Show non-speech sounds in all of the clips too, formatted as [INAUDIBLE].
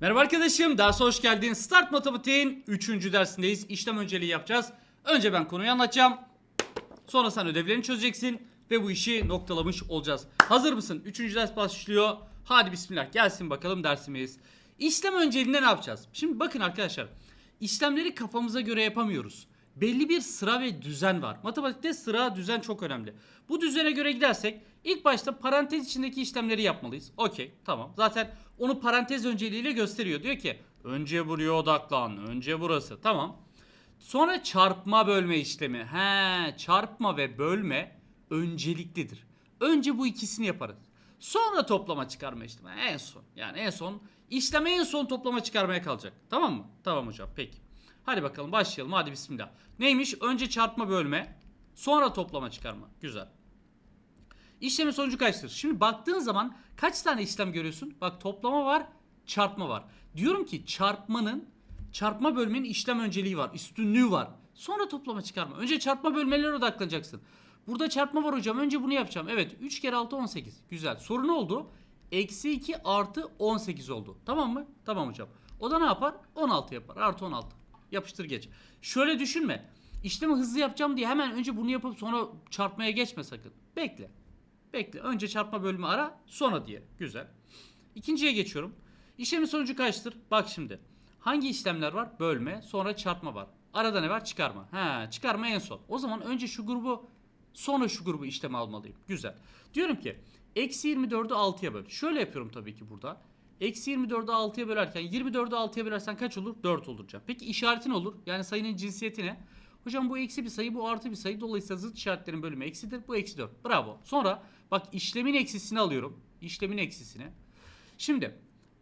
Merhaba arkadaşım, derse hoş geldin. Start Matematiğin 3. dersindeyiz. İşlem önceliği yapacağız. Önce ben konuyu anlatacağım. Sonra sen ödevlerini çözeceksin ve bu işi noktalamış olacağız. Hazır mısın? 3. ders başlıyor. Hadi bismillah gelsin bakalım dersimiz. İşlem önceliğinde ne yapacağız? Şimdi bakın arkadaşlar. İşlemleri kafamıza göre yapamıyoruz. Belli bir sıra ve düzen var. Matematikte sıra, düzen çok önemli. Bu düzene göre gidersek ilk başta parantez içindeki işlemleri yapmalıyız. Okey, tamam. Zaten onu parantez önceliğiyle gösteriyor. Diyor ki önce buraya odaklan, önce burası. Tamam. Sonra çarpma bölme işlemi. He, çarpma ve bölme önceliklidir. Önce bu ikisini yaparız. Sonra toplama çıkarma işlemi. En son. Yani en son işlem en son toplama çıkarmaya kalacak. Tamam mı? Tamam hocam. Peki. Hadi bakalım başlayalım. Hadi bismillah. Neymiş? Önce çarpma bölme, sonra toplama çıkarma. Güzel. İşlemin sonucu kaçtır? Şimdi baktığın zaman kaç tane işlem görüyorsun? Bak toplama var, çarpma var. Diyorum ki çarpmanın, çarpma bölmenin işlem önceliği var, üstünlüğü var. Sonra toplama çıkarma. Önce çarpma bölmelere odaklanacaksın. Burada çarpma var hocam. Önce bunu yapacağım. Evet 3 kere 6 18. Güzel. Soru ne oldu? Eksi 2 artı 18 oldu. Tamam mı? Tamam hocam. O da ne yapar? 16 yapar. Artı 16. Yapıştır geç. Şöyle düşünme. İşlemi hızlı yapacağım diye hemen önce bunu yapıp sonra çarpmaya geçme sakın. Bekle. Bekle. Önce çarpma bölümü ara sonra diye. Güzel. İkinciye geçiyorum. İşlemin sonucu kaçtır? Bak şimdi. Hangi işlemler var? Bölme, sonra çarpma var. Arada ne var? Çıkarma. Ha, çıkarma en son. O zaman önce şu grubu sonra şu grubu işleme almalıyım. Güzel. Diyorum ki eksi 24'ü 6'ya böl. Şöyle yapıyorum tabii ki burada. Eksi 24'ü 6'ya bölerken 24'ü 6'ya bölersen kaç olur? 4 olur hocam. Peki işaretin olur. Yani sayının cinsiyeti ne? Hocam bu eksi bir sayı bu artı bir sayı. Dolayısıyla zıt işaretlerin bölümü eksidir. Bu eksi 4. Bravo. Sonra bak işlemin eksisini alıyorum. İşlemin eksisini. Şimdi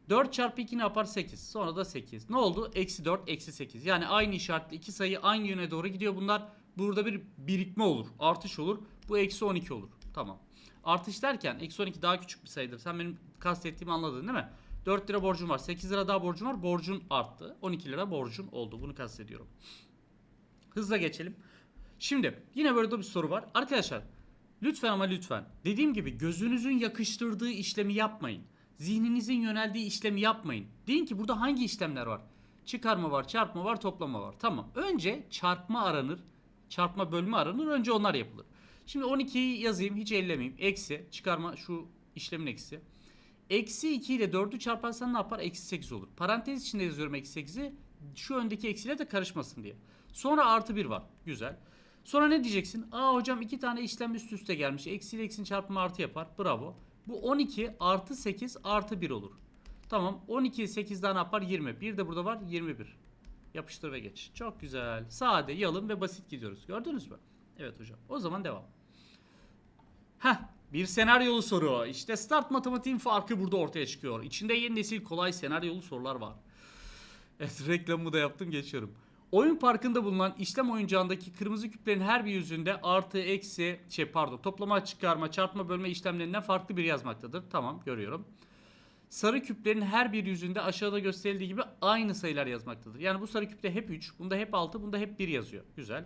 4 çarpı 2 ne yapar? 8. Sonra da 8. Ne oldu? Eksi 4, eksi 8. Yani aynı işaretli iki sayı aynı yöne doğru gidiyor. Bunlar burada bir birikme olur. Artış olur. Bu eksi 12 olur. Tamam. Artış derken eksi 12 daha küçük bir sayıdır. Sen benim kastettiğimi anladın değil mi? 4 lira borcum var. 8 lira daha borcum var. Borcun arttı. 12 lira borcun oldu. Bunu kastediyorum. Hızla geçelim. Şimdi yine böyle bir soru var. Arkadaşlar lütfen ama lütfen dediğim gibi gözünüzün yakıştırdığı işlemi yapmayın. Zihninizin yöneldiği işlemi yapmayın. Deyin ki burada hangi işlemler var? Çıkarma var, çarpma var, toplama var. Tamam. Önce çarpma aranır. Çarpma bölme aranır. Önce onlar yapılır. Şimdi 12'yi yazayım. Hiç ellemeyeyim. Eksi. Çıkarma şu işlemin eksi. Eksi 2 ile 4'ü çarparsan ne yapar? Eksi 8 olur. Parantez içinde yazıyorum eksi 8'i. Şu öndeki eksiyle de karışmasın diye. Sonra artı 1 var. Güzel. Sonra ne diyeceksin? Aa hocam iki tane işlem üst üste gelmiş. Eksi ile eksinin çarpımı artı yapar. Bravo. Bu 12 artı 8 artı 1 olur. Tamam. 12 8'den ne yapar? 20. Bir de burada var 21. Yapıştır ve geç. Çok güzel. Sade, yalın ve basit gidiyoruz. Gördünüz mü? Evet hocam. O zaman devam. Heh, bir senaryolu soru. İşte start matematiğin farkı burada ortaya çıkıyor. İçinde yeni nesil kolay senaryolu sorular var. Evet [LAUGHS] reklamımı da yaptım geçiyorum. Oyun parkında bulunan işlem oyuncağındaki kırmızı küplerin her bir yüzünde artı, eksi, şey pardon toplama, çıkarma, çarpma, bölme işlemlerinden farklı bir yazmaktadır. Tamam görüyorum. Sarı küplerin her bir yüzünde aşağıda gösterildiği gibi aynı sayılar yazmaktadır. Yani bu sarı küpte hep 3, bunda hep 6, bunda hep 1 yazıyor. Güzel.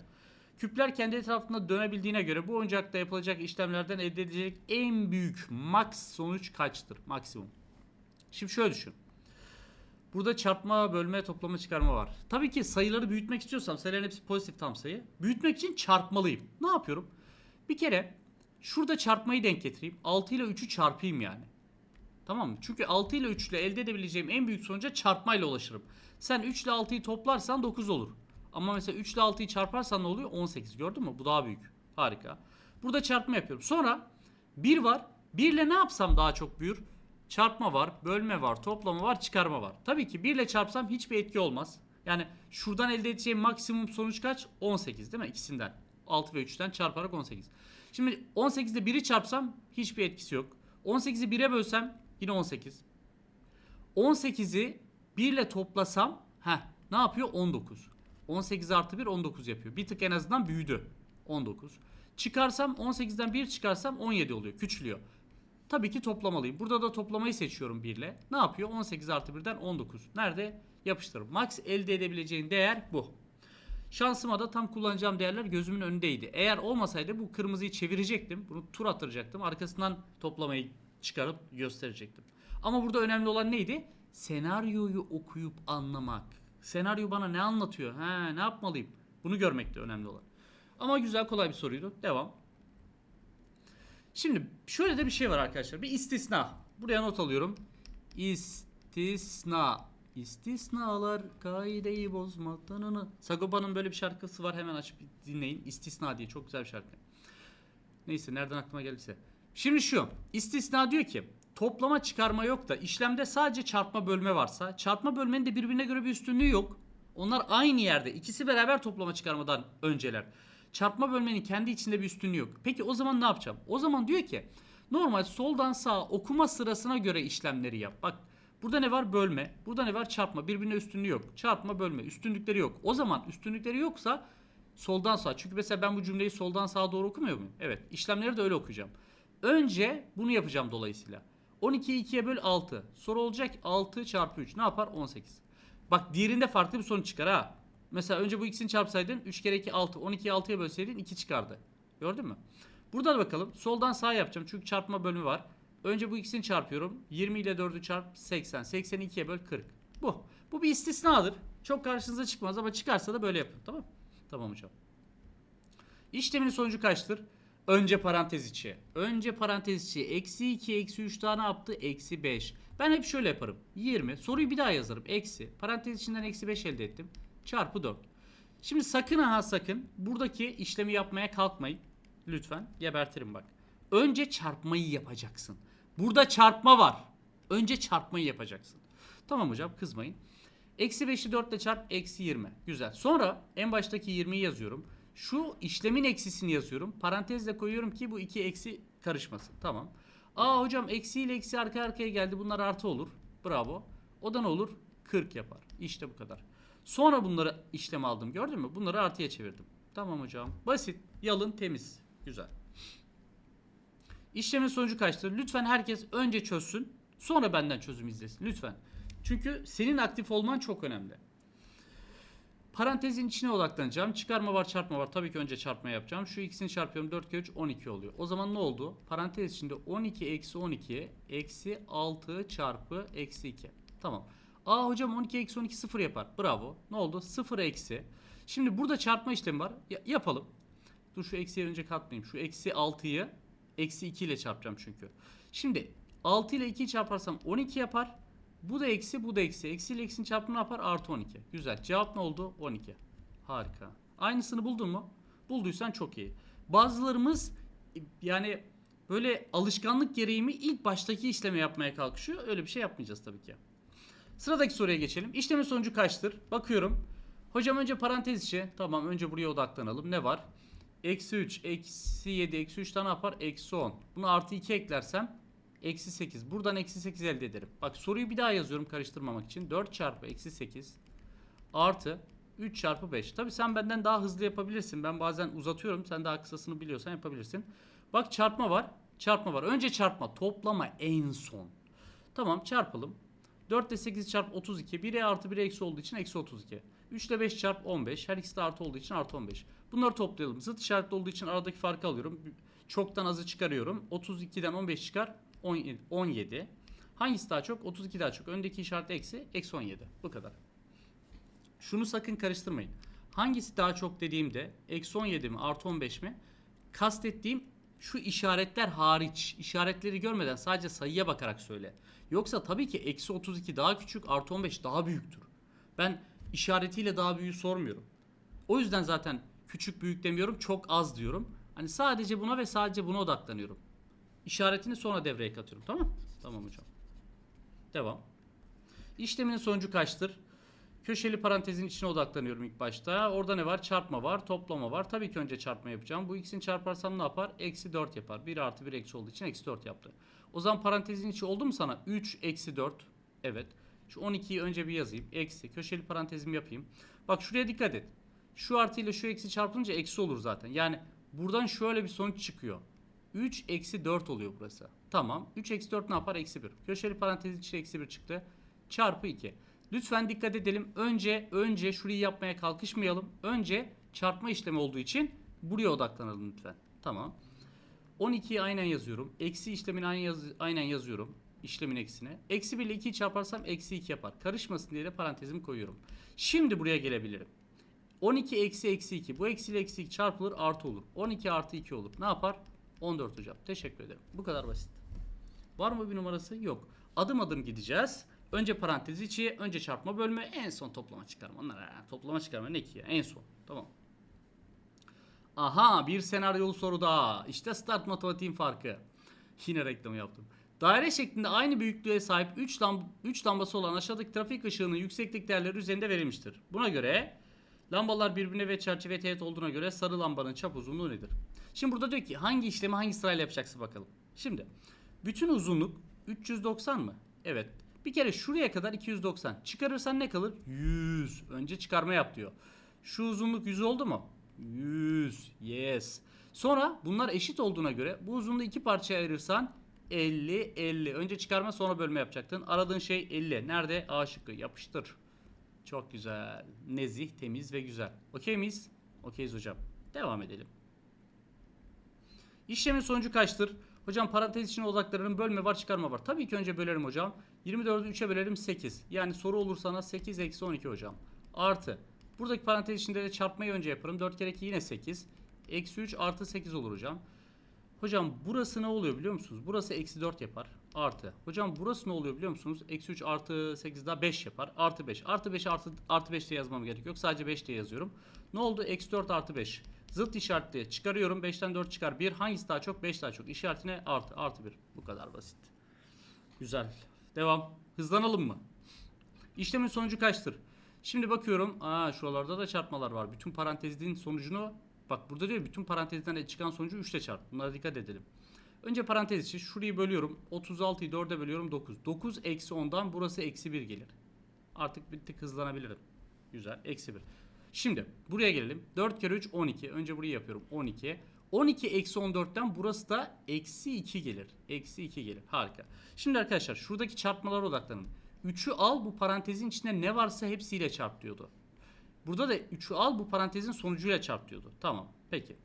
Küpler kendi etrafında dönebildiğine göre bu oyuncakta yapılacak işlemlerden elde edilecek en büyük max sonuç kaçtır? Maksimum. Şimdi şöyle düşün. Burada çarpma, bölme, toplama, çıkarma var. Tabii ki sayıları büyütmek istiyorsam sayıların hepsi pozitif tam sayı. Büyütmek için çarpmalıyım. Ne yapıyorum? Bir kere şurada çarpmayı denk getireyim. 6 ile 3'ü çarpayım yani. Tamam mı? Çünkü 6 ile 3 ile elde edebileceğim en büyük sonuca çarpmayla ulaşırım. Sen 3 ile 6'yı toplarsan 9 olur. Ama mesela 3 ile 6'yı çarparsan ne oluyor? 18. Gördün mü? Bu daha büyük. Harika. Burada çarpma yapıyorum. Sonra 1 var. 1 ile ne yapsam daha çok büyür? Çarpma var, bölme var, toplama var, çıkarma var. Tabii ki 1 ile çarpsam hiçbir etki olmaz. Yani şuradan elde edeceğim maksimum sonuç kaç? 18 değil mi? İkisinden. 6 ve 3'ten çarparak 18. Şimdi 18'de 1'i çarpsam hiçbir etkisi yok. 18'i 1'e bölsem yine 18. 18'i 1 ile toplasam heh, ne yapıyor? 19. 18 artı 1 19 yapıyor. Bir tık en azından büyüdü. 19. Çıkarsam 18'den 1 çıkarsam 17 oluyor. Küçülüyor. Tabii ki toplamalıyım. Burada da toplamayı seçiyorum 1 ile. Ne yapıyor? 18 artı 1'den 19. Nerede? Yapıştırırım. Max elde edebileceğin değer bu. Şansıma da tam kullanacağım değerler gözümün önündeydi. Eğer olmasaydı bu kırmızıyı çevirecektim. Bunu tur attıracaktım. Arkasından toplamayı çıkarıp gösterecektim. Ama burada önemli olan neydi? senaryoyu okuyup anlamak. Senaryo bana ne anlatıyor? He, ne yapmalıyım? Bunu görmek de önemli olan. Ama güzel kolay bir soruydu. Devam. Şimdi şöyle de bir şey var arkadaşlar. Bir istisna. Buraya not alıyorum. İstisna. İstisnalar kaideyi bozmaz. Tanını. Sagopa'nın böyle bir şarkısı var. Hemen açıp dinleyin. İstisna diye çok güzel bir şarkı. Neyse nereden aklıma geldiyse. Şimdi şu. istisna diyor ki toplama çıkarma yok da işlemde sadece çarpma bölme varsa çarpma bölmenin de birbirine göre bir üstünlüğü yok. Onlar aynı yerde. İkisi beraber toplama çıkarmadan önceler. Çarpma bölmenin kendi içinde bir üstünlüğü yok. Peki o zaman ne yapacağım? O zaman diyor ki normal soldan sağa okuma sırasına göre işlemleri yap. Bak burada ne var? Bölme. Burada ne var? Çarpma. Birbirine üstünlüğü yok. Çarpma bölme. Üstünlükleri yok. O zaman üstünlükleri yoksa soldan sağa. Çünkü mesela ben bu cümleyi soldan sağa doğru okumuyor muyum? Evet. İşlemleri de öyle okuyacağım. Önce bunu yapacağım dolayısıyla. 12'yi 2'ye böl 6. Soru olacak 6 çarpı 3. Ne yapar? 18. Bak diğerinde farklı bir sonuç çıkar ha. Mesela önce bu ikisini çarpsaydın 3 kere 2 6. 12'yi 6'ya bölseydin 2 çıkardı. Gördün mü? Burada da bakalım. Soldan sağa yapacağım. Çünkü çarpma bölümü var. Önce bu ikisini çarpıyorum. 20 ile 4'ü çarp 80. 80'i 2'ye böl 40. Bu. Bu bir istisnadır. Çok karşınıza çıkmaz ama çıkarsa da böyle yapın. Tamam Tamam hocam. İşlemin sonucu kaçtır? Önce parantez içi. Önce parantez içi. Eksi 2, eksi 3 daha ne yaptı? Eksi 5. Ben hep şöyle yaparım. 20. Soruyu bir daha yazarım. Eksi. Parantez içinden eksi 5 elde ettim. Çarpı 4. Şimdi sakın ha sakın buradaki işlemi yapmaya kalkmayın. Lütfen gebertirim bak. Önce çarpmayı yapacaksın. Burada çarpma var. Önce çarpmayı yapacaksın. Tamam hocam kızmayın. Eksi 5'i 4 ile çarp eksi 20. Güzel. Sonra en baştaki 20'yi yazıyorum. Şu işlemin eksisini yazıyorum. Parantezle koyuyorum ki bu iki eksi karışmasın. Tamam. Aa hocam eksi ile eksi arka arkaya geldi. Bunlar artı olur. Bravo. O da ne olur? 40 yapar. İşte bu kadar. Sonra bunları işlem aldım. Gördün mü? Bunları artıya çevirdim. Tamam hocam. Basit. Yalın temiz. Güzel. İşlemin sonucu kaçtır? Lütfen herkes önce çözsün. Sonra benden çözüm izlesin. Lütfen. Çünkü senin aktif olman çok önemli. Parantezin içine odaklanacağım. Çıkarma var, çarpma var. Tabii ki önce çarpma yapacağım. Şu ikisini çarpıyorum. 4 kere 3 12 oluyor. O zaman ne oldu? Parantez içinde 12 eksi 12 eksi 6 çarpı eksi 2. Tamam. Aa hocam 12 eksi 12 0 yapar. Bravo. Ne oldu? 0 eksi. Şimdi burada çarpma işlemi var. Ya- yapalım. Dur şu eksiye önce katmayayım. Şu eksi 6'yı eksi 2 ile çarpacağım çünkü. Şimdi 6 ile 2'yi çarparsam 12 yapar. Bu da eksi, bu da eksi. Eksi ile eksinin çarpımı ne yapar? Artı 12. Güzel. Cevap ne oldu? 12. Harika. Aynısını buldun mu? Bulduysan çok iyi. Bazılarımız yani böyle alışkanlık gereği mi ilk baştaki işlemi yapmaya kalkışıyor. Öyle bir şey yapmayacağız tabii ki. Sıradaki soruya geçelim. İşlemin sonucu kaçtır? Bakıyorum. Hocam önce parantez içi. Tamam önce buraya odaklanalım. Ne var? Eksi 3, eksi 7, eksi 3 tane yapar? Eksi 10. Bunu artı 2 eklersem eksi 8. Buradan eksi 8 elde ederim. Bak soruyu bir daha yazıyorum karıştırmamak için. 4 çarpı eksi 8 artı 3 çarpı 5. Tabi sen benden daha hızlı yapabilirsin. Ben bazen uzatıyorum. Sen daha kısasını biliyorsan yapabilirsin. Bak çarpma var. Çarpma var. Önce çarpma. Toplama en son. Tamam çarpalım. 4 ile 8 çarp 32. 1'e artı 1'e eksi olduğu için eksi 32. 3 ile 5 çarp 15. Her ikisi de artı olduğu için artı 15. Bunları toplayalım. Zıt işaretli olduğu için aradaki farkı alıyorum. Çoktan azı çıkarıyorum. 32'den 15 çıkar. 17. 17. Hangisi daha çok? 32 daha çok. Öndeki işaret eksi. Eksi 17. Bu kadar. Şunu sakın karıştırmayın. Hangisi daha çok dediğimde eksi 17 mi artı 15 mi? Kastettiğim şu işaretler hariç. işaretleri görmeden sadece sayıya bakarak söyle. Yoksa tabii ki eksi 32 daha küçük artı 15 daha büyüktür. Ben işaretiyle daha büyüğü sormuyorum. O yüzden zaten küçük büyük demiyorum çok az diyorum. Hani sadece buna ve sadece buna odaklanıyorum. İşaretini sonra devreye katıyorum tamam Tamam hocam. Devam. İşlemin sonucu kaçtır? Köşeli parantezin içine odaklanıyorum ilk başta. Orada ne var? Çarpma var, toplama var. Tabii ki önce çarpma yapacağım. Bu ikisini çarparsam ne yapar? Eksi 4 yapar. 1 artı 1 eksi olduğu için eksi 4 yaptı. O zaman parantezin içi oldu mu sana? 3 eksi 4. Evet. Şu 12'yi önce bir yazayım. Eksi. Köşeli parantezimi yapayım. Bak şuraya dikkat et. Şu artı ile şu eksi çarpılınca eksi olur zaten. Yani buradan şöyle bir sonuç çıkıyor. 3 eksi 4 oluyor burası. Tamam. 3 eksi 4 ne yapar? Eksi 1. Köşeli parantezin içi eksi 1 çıktı. Çarpı 2. Lütfen dikkat edelim. Önce önce şurayı yapmaya kalkışmayalım. Önce çarpma işlemi olduğu için buraya odaklanalım lütfen. Tamam. 12'yi aynen yazıyorum. Eksi işlemini aynen, yaz- aynen yazıyorum. işlemin eksine. Eksi 1 ile 2'yi çarparsam eksi 2 yapar. Karışmasın diye de parantezimi koyuyorum. Şimdi buraya gelebilirim. 12 eksi eksi 2. Bu eksi ile eksi 2 çarpılır artı olur. 12 artı 2 olur. Ne yapar? 14 hocam. Teşekkür ederim. Bu kadar basit. Var mı bir numarası? Yok. Adım adım gideceğiz. Önce parantez içi, önce çarpma bölme, en son toplama çıkarma. Onlar ha, toplama çıkarma ne ki ya? En son. Tamam. Aha bir senaryolu soru daha. İşte start matematiğin farkı. Yine reklamı yaptım. Daire şeklinde aynı büyüklüğe sahip 3 lamb 3 lambası olan aşağıdaki trafik ışığının yükseklik değerleri üzerinde verilmiştir. Buna göre lambalar birbirine ve çerçeve teğet olduğuna göre sarı lambanın çap uzunluğu nedir? Şimdi burada diyor ki hangi işlemi hangi sırayla yapacaksın bakalım. Şimdi bütün uzunluk 390 mı? Evet. Bir kere şuraya kadar 290. Çıkarırsan ne kalır? 100. Önce çıkarma yap diyor. Şu uzunluk 100 oldu mu? 100. Yes. Sonra bunlar eşit olduğuna göre bu uzunluğu iki parçaya ayırırsan 50 50. Önce çıkarma sonra bölme yapacaktın. Aradığın şey 50. Nerede? A şıkkı. Yapıştır. Çok güzel. Nezih, temiz ve güzel. Okey miyiz? Okeyiz hocam. Devam edelim. İşlemin sonucu kaçtır? Hocam parantez içine odaklarının bölme var çıkarma var. Tabii ki önce bölerim hocam. 24'ü 3'e bölerim 8. Yani soru olur sana 8 eksi 12 hocam. Artı. Buradaki parantez içinde de çarpmayı önce yaparım. 4 kere 2 yine 8. Eksi 3 artı 8 olur hocam. Hocam burası ne oluyor biliyor musunuz? Burası eksi 4 yapar. Artı. Hocam burası ne oluyor biliyor musunuz? Eksi 3 artı 8 daha 5 yapar. Artı 5. Artı 5 artı, artı 5 diye yazmam gerek yok. Sadece 5 diye yazıyorum. Ne oldu? Eksi 4 artı 5. Zıt işaretli çıkarıyorum. 5'ten 4 çıkar. 1 hangisi daha çok? 5 daha çok. İşaretine artı. Artı 1. Bu kadar basit. Güzel. Devam. Hızlanalım mı? İşlemin sonucu kaçtır? Şimdi bakıyorum. Aa şuralarda da çarpmalar var. Bütün parantezin sonucunu bak burada diyor bütün parantezden çıkan sonucu 3 ile çarp. Bunlara dikkat edelim. Önce parantez için şurayı bölüyorum. 36'yı 4'e bölüyorum 9. 9 eksi 10'dan burası eksi 1 gelir. Artık bir tık hızlanabilirim. Güzel. Eksi 1. Şimdi buraya gelelim. 4 kere 3 12. Önce burayı yapıyorum. 12. 12 eksi 14'ten burası da eksi 2 gelir. Eksi 2 gelir. Harika. Şimdi arkadaşlar şuradaki çarpmalara odaklanın. 3'ü al bu parantezin içinde ne varsa hepsiyle çarp diyordu. Burada da 3'ü al bu parantezin sonucuyla çarp diyordu. Tamam. Peki.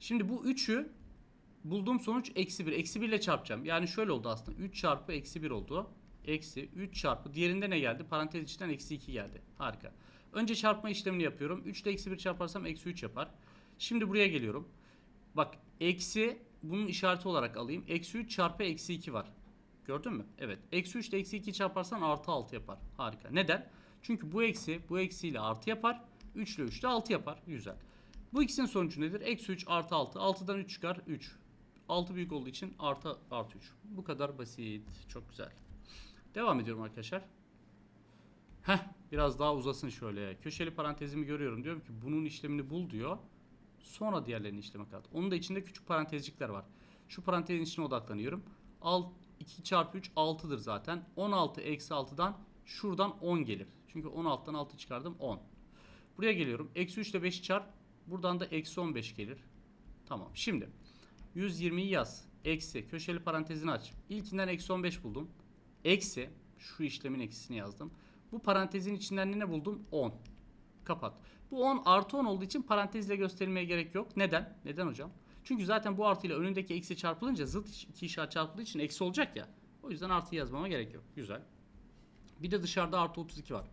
Şimdi bu 3'ü bulduğum sonuç eksi 1. Eksi 1 ile çarpacağım. Yani şöyle oldu aslında. 3 çarpı eksi 1 oldu. Eksi 3 çarpı. Diğerinde ne geldi? Parantez içinden eksi 2 geldi. Harika. Önce çarpma işlemini yapıyorum. 3 ile eksi 1 çarparsam eksi 3 yapar. Şimdi buraya geliyorum. Bak eksi bunun işareti olarak alayım. Eksi 3 çarpı eksi 2 var. Gördün mü? Evet. Eksi 3 ile eksi 2 çarparsan artı 6 yapar. Harika. Neden? Çünkü bu eksi bu eksiyle artı yapar. 3 ile 3 de 6 yapar. Güzel. Bu ikisinin sonucu nedir? Eksi 3 artı 6. 6'dan 3 çıkar. 3. 6 büyük olduğu için artı artı 3. Bu kadar basit. Çok güzel. Devam ediyorum arkadaşlar. Heh biraz daha uzasın şöyle. Köşeli parantezimi görüyorum. Diyorum ki bunun işlemini bul diyor. Sonra diğerlerini işleme kat. Onun da içinde küçük parantezcikler var. Şu parantezin içine odaklanıyorum. Alt 2 çarpı 3 6'dır zaten. 16 eksi 6'dan şuradan 10 gelir. Çünkü 16'dan 6 çıkardım 10. Buraya geliyorum. Eksi 3 ile 5'i çarp. Buradan da eksi 15 gelir. Tamam. Şimdi 120'yi yaz. Eksi köşeli parantezini aç. İlkinden eksi 15 buldum. Eksi şu işlemin eksisini yazdım. Bu parantezin içinden ne buldum? 10. Kapat. Bu 10 artı 10 olduğu için parantezle gösterilmeye gerek yok. Neden? Neden hocam? Çünkü zaten bu artıyla önündeki eksi çarpılınca zıt iki işaret çarpıldığı için eksi olacak ya. O yüzden artı yazmama gerek yok. Güzel. Bir de dışarıda artı 32 var.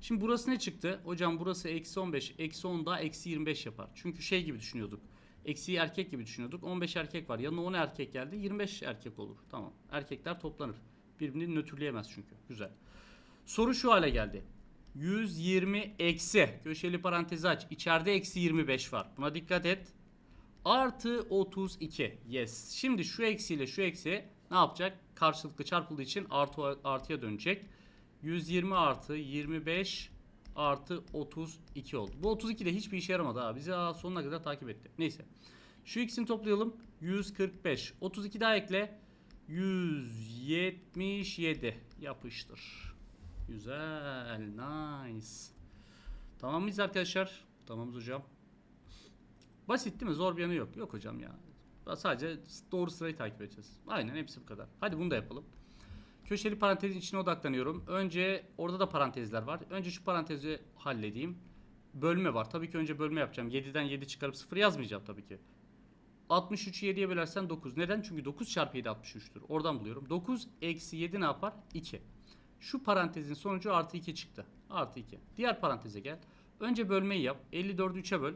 Şimdi burası ne çıktı? Hocam burası eksi 15. Eksi 10 daha eksi 25 yapar. Çünkü şey gibi düşünüyorduk. Eksi erkek gibi düşünüyorduk. 15 erkek var. Yanına 10 erkek geldi. 25 erkek olur. Tamam. Erkekler toplanır. Birbirini nötrleyemez çünkü. Güzel. Soru şu hale geldi. 120 eksi. Köşeli parantezi aç. İçeride eksi 25 var. Buna dikkat et. Artı 32. Yes. Şimdi şu eksiyle şu eksi ne yapacak? Karşılıklı çarpıldığı için artı artıya dönecek. 120 artı 25 artı 32 oldu. Bu 32 de hiçbir işe yaramadı ha. Bizi sonuna kadar takip etti. Neyse. Şu ikisini toplayalım. 145. 32 daha ekle. 177. Yapıştır. Güzel. Nice. Tamam mıyız arkadaşlar? Tamamız hocam. Basit değil mi? Zor bir yanı yok. Yok hocam ya. Sadece doğru sırayı takip edeceğiz. Aynen hepsi bu kadar. Hadi bunu da yapalım. Köşeli parantezin içine odaklanıyorum. Önce orada da parantezler var. Önce şu parantezi halledeyim. Bölme var. Tabii ki önce bölme yapacağım. 7'den 7 çıkarıp 0 yazmayacağım tabii ki. 63'ü 7'ye bölersen 9. Neden? Çünkü 9 çarpı 7 63'tür. Oradan buluyorum. 9 eksi 7 ne yapar? 2. Şu parantezin sonucu artı 2 çıktı. Artı 2. Diğer paranteze gel. Önce bölmeyi yap. 54'ü 3'e böl.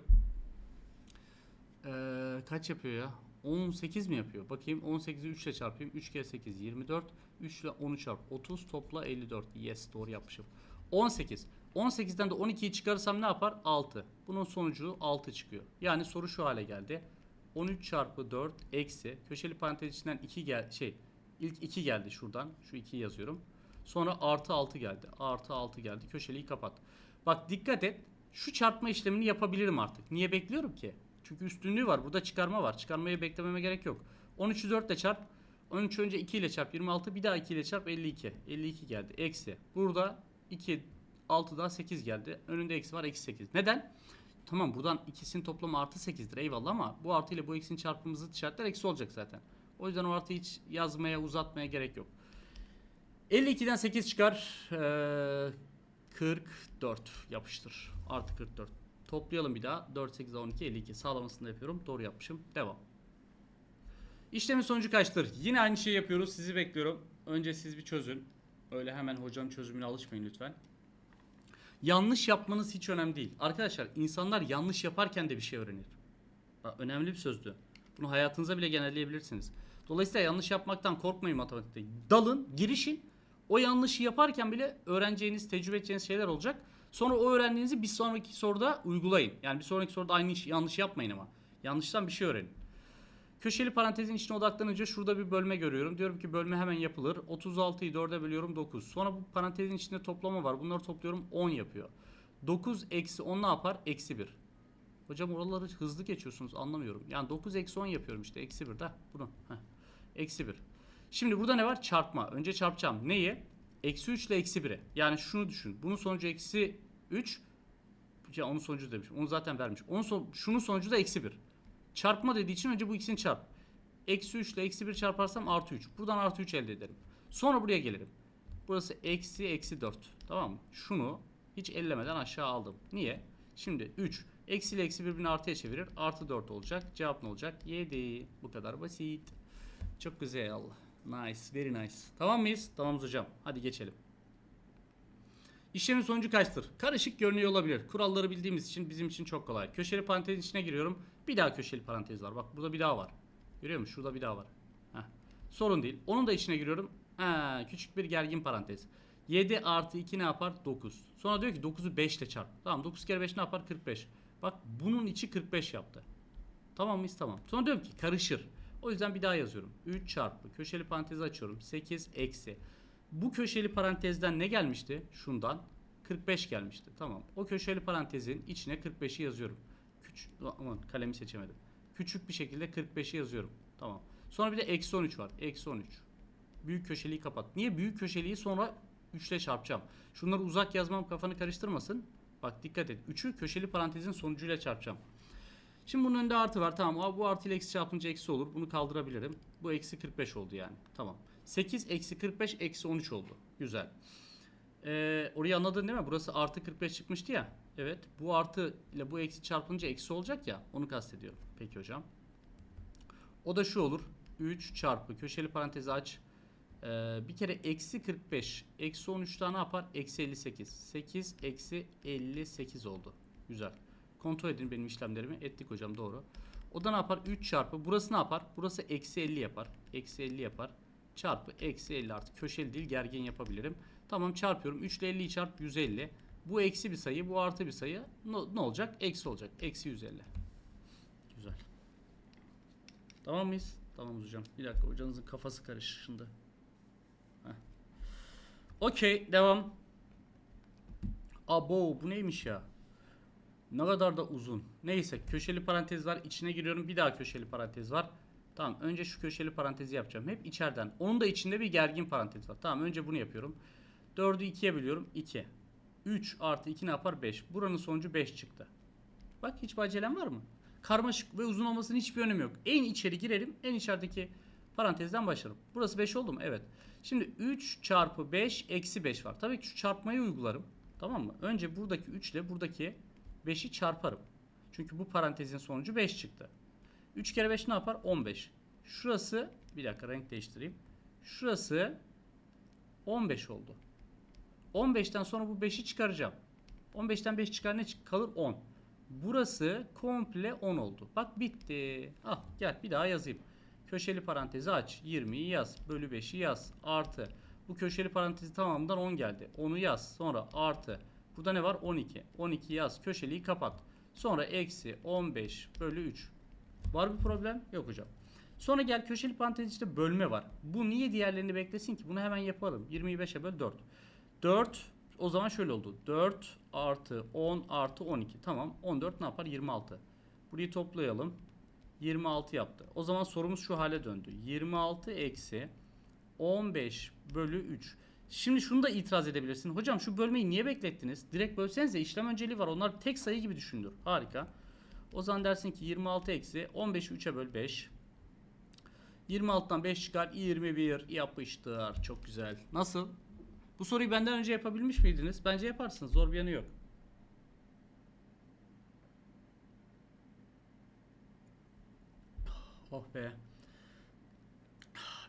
Ee, kaç yapıyor ya? 18 mi yapıyor? Bakayım 18'i 3 ile çarpayım. 3 kere 8 24. 3 ile 10'u çarp. 30 topla 54. Yes doğru yapmışım. 18. 18'den de 12'yi çıkarırsam ne yapar? 6. Bunun sonucu 6 çıkıyor. Yani soru şu hale geldi. 13 çarpı 4 eksi köşeli parantez içinden 2 gel şey ilk 2 geldi şuradan. Şu 2'yi yazıyorum. Sonra artı 6 geldi. Artı 6 geldi. Köşeliyi kapat. Bak dikkat et. Şu çarpma işlemini yapabilirim artık. Niye bekliyorum ki? Çünkü üstünlüğü var. Burada çıkarma var. Çıkarmayı beklememe gerek yok. 13'ü 4 ile çarp. 13 önce 2 ile çarp 26. Bir daha 2 ile çarp 52. 52 geldi. Eksi. Burada 2 6 daha 8 geldi. Önünde eksi var. Eksi 8. Neden? Tamam buradan ikisinin toplamı artı 8'dir eyvallah ama bu artı ile bu eksinin çarpımı zıt işaretler eksi olacak zaten. O yüzden o artıyı hiç yazmaya uzatmaya gerek yok. 52'den 8 çıkar. Ee, 44 yapıştır. Artı 44. Toplayalım bir daha. 4, 8, 12, 52. Sağlamasını yapıyorum. Doğru yapmışım. Devam. İşlemin sonucu kaçtır? Yine aynı şeyi yapıyoruz. Sizi bekliyorum. Önce siz bir çözün. Öyle hemen hocanın çözümüne alışmayın lütfen. Yanlış yapmanız hiç önemli değil. Arkadaşlar insanlar yanlış yaparken de bir şey öğrenir. Bak, önemli bir sözdü. Bunu hayatınıza bile genelleyebilirsiniz. Dolayısıyla yanlış yapmaktan korkmayın matematikte. Dalın, girişin. O yanlışı yaparken bile öğreneceğiniz, tecrübe edeceğiniz şeyler olacak. Sonra o öğrendiğinizi bir sonraki soruda uygulayın. Yani bir sonraki soruda aynı iş, yanlış yapmayın ama. Yanlıştan bir şey öğrenin. Köşeli parantezin içine odaklanınca şurada bir bölme görüyorum. Diyorum ki bölme hemen yapılır. 36'yı 4'e bölüyorum 9. Sonra bu parantezin içinde toplama var. Bunları topluyorum 10 yapıyor. 9 eksi 10 ne yapar? Eksi 1. Hocam oraları hızlı geçiyorsunuz anlamıyorum. Yani 9 eksi 10 yapıyorum işte. Eksi 1 de bunu. Heh. Eksi 1. Şimdi burada ne var? Çarpma. Önce çarpacağım. Neyi? Eksi 3 ile eksi 1'e. Yani şunu düşün. Bunun sonucu eksi 3. Ya onun sonucu demişim. Onu zaten vermiş. Onun son, şunun sonucu da eksi 1. Çarpma dediği için önce bu ikisini çarp. Eksi 3 ile eksi 1 çarparsam artı 3. Buradan artı 3 elde ederim. Sonra buraya gelirim. Burası eksi eksi 4. Tamam mı? Şunu hiç ellemeden aşağı aldım. Niye? Şimdi 3. Eksi ile eksi birbirini artıya çevirir. Artı 4 olacak. Cevap ne olacak? 7. Bu kadar basit. Çok güzel Allah. Nice. Very nice. Tamam mıyız? Tamamız hocam. Hadi geçelim. İşlemin sonucu kaçtır? Karışık görünüyor olabilir. Kuralları bildiğimiz için bizim için çok kolay. Köşeli parantezin içine giriyorum. Bir daha köşeli parantez var. Bak burada bir daha var. Görüyor musun? Şurada bir daha var. Heh. Sorun değil. Onun da içine giriyorum. Ha, küçük bir gergin parantez. 7 artı 2 ne yapar? 9. Sonra diyor ki 9'u 5 ile çarp. Tamam 9 kere 5 ne yapar? 45. Bak bunun içi 45 yaptı. Tamam mıyız? Tamam. Sonra diyorum ki karışır. O yüzden bir daha yazıyorum. 3 çarpı köşeli parantezi açıyorum. 8 eksi. Bu köşeli parantezden ne gelmişti? Şundan 45 gelmişti. Tamam. O köşeli parantezin içine 45'i yazıyorum. Küçük aman kalemi seçemedim. Küçük bir şekilde 45'i yazıyorum. Tamam. Sonra bir de eksi 13 var. Eksi 13. Büyük köşeliği kapat. Niye? Büyük köşeliği sonra 3 ile çarpacağım. Şunları uzak yazmam kafanı karıştırmasın. Bak dikkat et. 3'ü köşeli parantezin sonucuyla çarpacağım. Şimdi bunun önünde artı var. Tamam. Bu artı ile eksi çarpınca eksi olur. Bunu kaldırabilirim. Bu eksi 45 oldu yani. Tamam. 8 eksi 45 eksi 13 oldu. Güzel. Ee, orayı anladın değil mi? Burası artı 45 çıkmıştı ya. Evet. Bu artı ile bu eksi çarpınca eksi olacak ya. Onu kastediyorum. Peki hocam. O da şu olur. 3 çarpı köşeli parantezi aç. Ee, bir kere eksi 45 eksi 13 daha ne yapar? Eksi 58. 8 eksi 58 oldu. Güzel. Kontrol edin benim işlemlerimi. Ettik hocam doğru. O da ne yapar? 3 çarpı. Burası ne yapar? Burası eksi 50 yapar. Eksi 50 yapar. Çarpı eksi 50 artı. Köşeli değil gergin yapabilirim. Tamam çarpıyorum. 3 ile 50'yi çarp 150. Bu eksi bir sayı. Bu artı bir sayı. Ne, ne olacak? Eksi olacak. Eksi 150. Güzel. Tamam mıyız? Tamam hocam. Bir dakika hocanızın kafası karıştı şimdi. Okey devam. Abo bu neymiş ya? Ne kadar da uzun. Neyse köşeli parantez var. İçine giriyorum. Bir daha köşeli parantez var. Tamam önce şu köşeli parantezi yapacağım. Hep içeriden. Onun da içinde bir gergin parantez var. Tamam önce bunu yapıyorum. 4'ü 2'ye bölüyorum. 2. 3 artı 2 ne yapar? 5. Buranın sonucu 5 çıktı. Bak hiç acelem var mı? Karmaşık ve uzun olmasının hiçbir önemi yok. En içeri girelim. En içerideki parantezden başlarım. Burası 5 oldu mu? Evet. Şimdi 3 çarpı 5 eksi 5 var. Tabii ki şu çarpmayı uygularım. Tamam mı? Önce buradaki 3 ile buradaki 5'i çarparım. Çünkü bu parantezin sonucu 5 çıktı. 3 kere 5 ne yapar? 15. Şurası bir dakika renk değiştireyim. Şurası 15 oldu. 15'ten sonra bu 5'i çıkaracağım. 15'ten 5 çıkar ne kalır? 10. Burası komple 10 oldu. Bak bitti. Al gel bir daha yazayım. Köşeli parantezi aç. 20'yi yaz. Bölü 5'i yaz. Artı. Bu köşeli parantezi tamamından 10 geldi. 10'u yaz. Sonra artı. Burada ne var? 12. 12 yaz. Köşeliyi kapat. Sonra eksi 15 bölü 3. Var bir problem? Yok hocam. Sonra gel köşeli parantez işte bölme var. Bu niye diğerlerini beklesin ki? Bunu hemen yapalım. 25'e böl 4. 4 o zaman şöyle oldu. 4 artı 10 artı 12. Tamam. 14 ne yapar? 26. Burayı toplayalım. 26 yaptı. O zaman sorumuz şu hale döndü. 26 eksi 15 bölü 3. Şimdi şunu da itiraz edebilirsin. Hocam şu bölmeyi niye beklettiniz? Direkt bölsenize işlem önceliği var. Onlar tek sayı gibi düşünülür. Harika. O zaman dersin ki 26 eksi 15'i 3'e böl 5. 26'dan 5 çıkar 21 yapıştır. Çok güzel. Nasıl? Bu soruyu benden önce yapabilmiş miydiniz? Bence yaparsınız. Zor bir yanı yok. Oh be.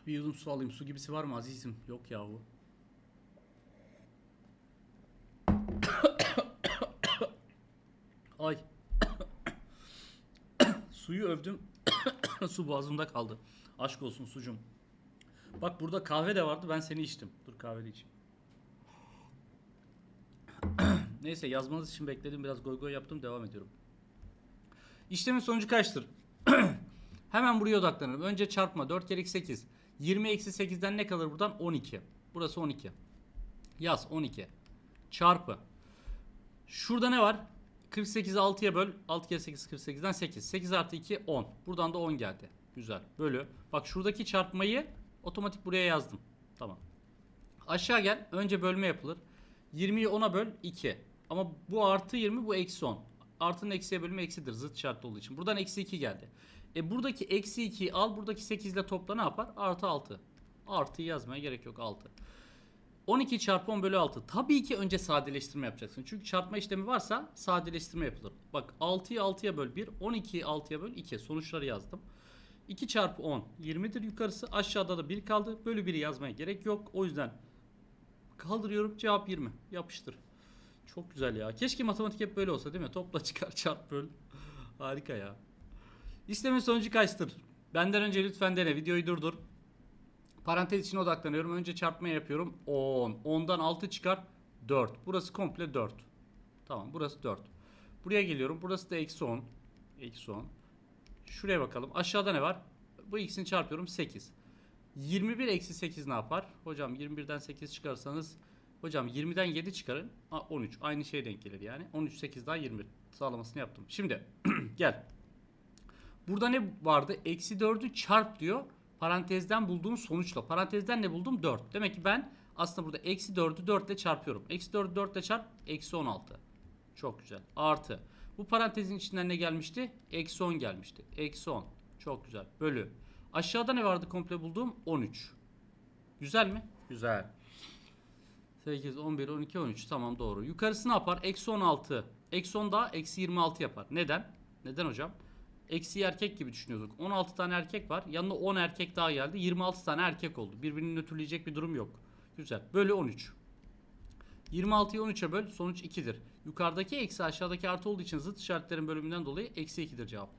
Bir yudum su alayım. Su gibisi var mı azizim? Yok yahu. [COUGHS] Ay. [COUGHS] Suyu övdüm. [COUGHS] Su boğazımda kaldı. Aşk olsun sucum. Bak burada kahve de vardı ben seni içtim. Dur kahve de içeyim. Neyse yazmanız için bekledim biraz goy goy yaptım devam ediyorum. İşlemin sonucu kaçtır? Hemen buraya odaklanalım. Önce çarpma 4 kere 8. 20 eksi 8'den ne kalır buradan? 12. Burası 12. Yaz 12. Çarpı. Şurada ne var? 48'i 6'ya böl. 6 kere 8 48'den 8. 8 artı 2 10. Buradan da 10 geldi. Güzel. Bölü. Bak şuradaki çarpmayı otomatik buraya yazdım. Tamam. Aşağı gel. Önce bölme yapılır. 20'yi 10'a böl 2. Ama bu artı 20 bu eksi 10. Artının eksiye bölümü eksidir. Zıt şartlı olduğu için. Buradan eksi 2 geldi. E buradaki eksi 2'yi al. Buradaki 8 ile topla ne yapar? Artı 6. Artıyı yazmaya gerek yok 6. 12 çarpı 10 bölü 6. Tabii ki önce sadeleştirme yapacaksın. Çünkü çarpma işlemi varsa sadeleştirme yapılır. Bak 6'yı 6'ya böl 1. 12'yi 6'ya böl 2. Sonuçları yazdım. 2 çarpı 10 20'dir yukarısı. Aşağıda da 1 kaldı. Bölü 1'i yazmaya gerek yok. O yüzden kaldırıyorum. Cevap 20. Yapıştır. Çok güzel ya. Keşke matematik hep böyle olsa değil mi? Topla çıkar [LAUGHS] çarp böl. Harika ya. İşlemin sonucu kaçtır? Benden önce lütfen dene. Videoyu durdur. Parantez içine odaklanıyorum. Önce çarpma yapıyorum. 10. 10'dan 6 çıkar. 4. Burası komple 4. Tamam burası 4. Buraya geliyorum. Burası da eksi 10. Eksi 10. Şuraya bakalım. Aşağıda ne var? Bu ikisini çarpıyorum 8. 21 eksi 8 ne yapar? Hocam 21'den 8 çıkarsanız Hocam 20'den 7 çıkarın. Aa, 13. Aynı şeye denk gelir yani. 13 8 daha 20 sağlamasını yaptım. Şimdi [CLEARS THROAT] gel. Burada ne vardı? Eksi 4'ü çarp diyor. Parantezden bulduğum sonuçla. Parantezden ne buldum? 4. Demek ki ben aslında burada eksi 4'ü 4 ile çarpıyorum. Eksi 4'ü 4 ile çarp. Eksi 16. Çok güzel. Artı. Bu parantezin içinden ne gelmişti? Eksi 10 gelmişti. Eksi 10. Çok güzel. Bölü. Aşağıda ne vardı komple bulduğum? 13. Güzel mi? Güzel. 8, 11, 12, 13. Tamam doğru. Yukarısı ne yapar? Eksi 16. Eksi 10 daha eksi 26 yapar. Neden? Neden hocam? Eksi erkek gibi düşünüyorduk. 16 tane erkek var. Yanına 10 erkek daha geldi. 26 tane erkek oldu. Birbirini nötrleyecek bir durum yok. Güzel. Bölü 13. 26'yı 13'e böl. Sonuç 2'dir. Yukarıdaki eksi aşağıdaki artı olduğu için zıt işaretlerin bölümünden dolayı eksi 2'dir cevap.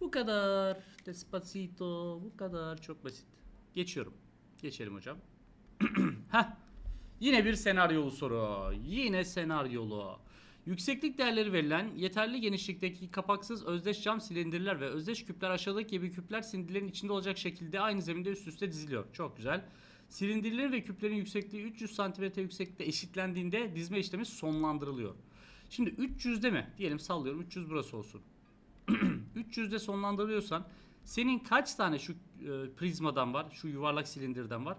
Bu kadar. Despacito. Bu kadar. Çok basit. Geçiyorum. Geçelim hocam. [CLEARS THROAT] Heh. Yine bir senaryolu soru. Yine senaryolu. Yükseklik değerleri verilen yeterli genişlikteki kapaksız özdeş cam silindirler ve özdeş küpler aşağıdaki gibi küpler silindirlerin içinde olacak şekilde aynı zeminde üst üste diziliyor. Çok güzel. Silindirlerin ve küplerin yüksekliği 300 cm yükseklikte eşitlendiğinde dizme işlemi sonlandırılıyor. Şimdi 300'de mi? Diyelim sallıyorum 300 burası olsun. [CLEARS THROAT] 300'de sonlandırıyorsan senin kaç tane şu e, prizmadan var? Şu yuvarlak silindirden var?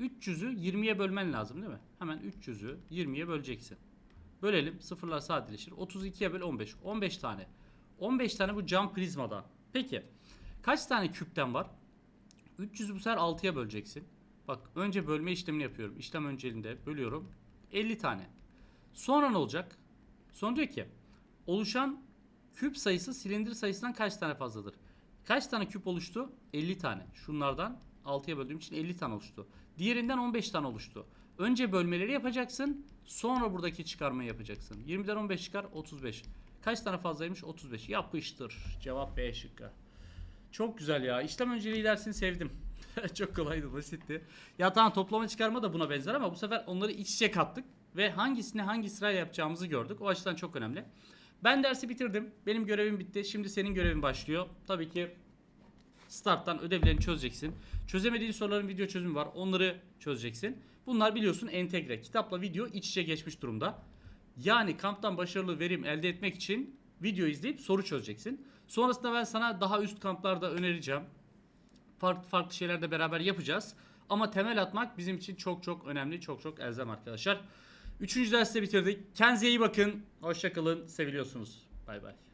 300'ü 20'ye bölmen lazım değil mi? Hemen 300'ü 20'ye böleceksin. Bölelim. Sıfırlar sadeleşir. 32'ye böl 15. 15 tane. 15 tane bu cam prizmadan. Peki. Kaç tane küpten var? 300'ü bu sefer 6'ya böleceksin. Bak önce bölme işlemini yapıyorum. İşlem önceliğinde bölüyorum. 50 tane. Sonra ne olacak? Sonra diyor ki oluşan küp sayısı silindir sayısından kaç tane fazladır? Kaç tane küp oluştu? 50 tane. Şunlardan 6'ya böldüğüm için 50 tane oluştu. Diğerinden 15 tane oluştu. Önce bölmeleri yapacaksın. Sonra buradaki çıkarmayı yapacaksın. 20'den 15 çıkar 35. Kaç tane fazlaymış? 35. Yapıştır. Cevap B şıkkı. Çok güzel ya. İşlem önceliği dersini sevdim. [LAUGHS] Çok kolaydı, basitti. Ya tamam toplama çıkarma da buna benzer ama bu sefer onları iç içe kattık ve hangisini hangi sırayla yapacağımızı gördük. O açıdan çok önemli. Ben dersi bitirdim. Benim görevim bitti. Şimdi senin görevin başlıyor. Tabii ki starttan ödevlerini çözeceksin. Çözemediğin soruların video çözümü var. Onları çözeceksin. Bunlar biliyorsun entegre. Kitapla video iç içe geçmiş durumda. Yani kamptan başarılı verim elde etmek için video izleyip soru çözeceksin. Sonrasında ben sana daha üst kamplarda önereceğim. Farklı farklı şeyler de beraber yapacağız. Ama temel atmak bizim için çok çok önemli, çok çok elzem arkadaşlar. Üçüncü derste bitirdik. Kendinize iyi bakın. Hoşçakalın. Seviliyorsunuz. Bay bay.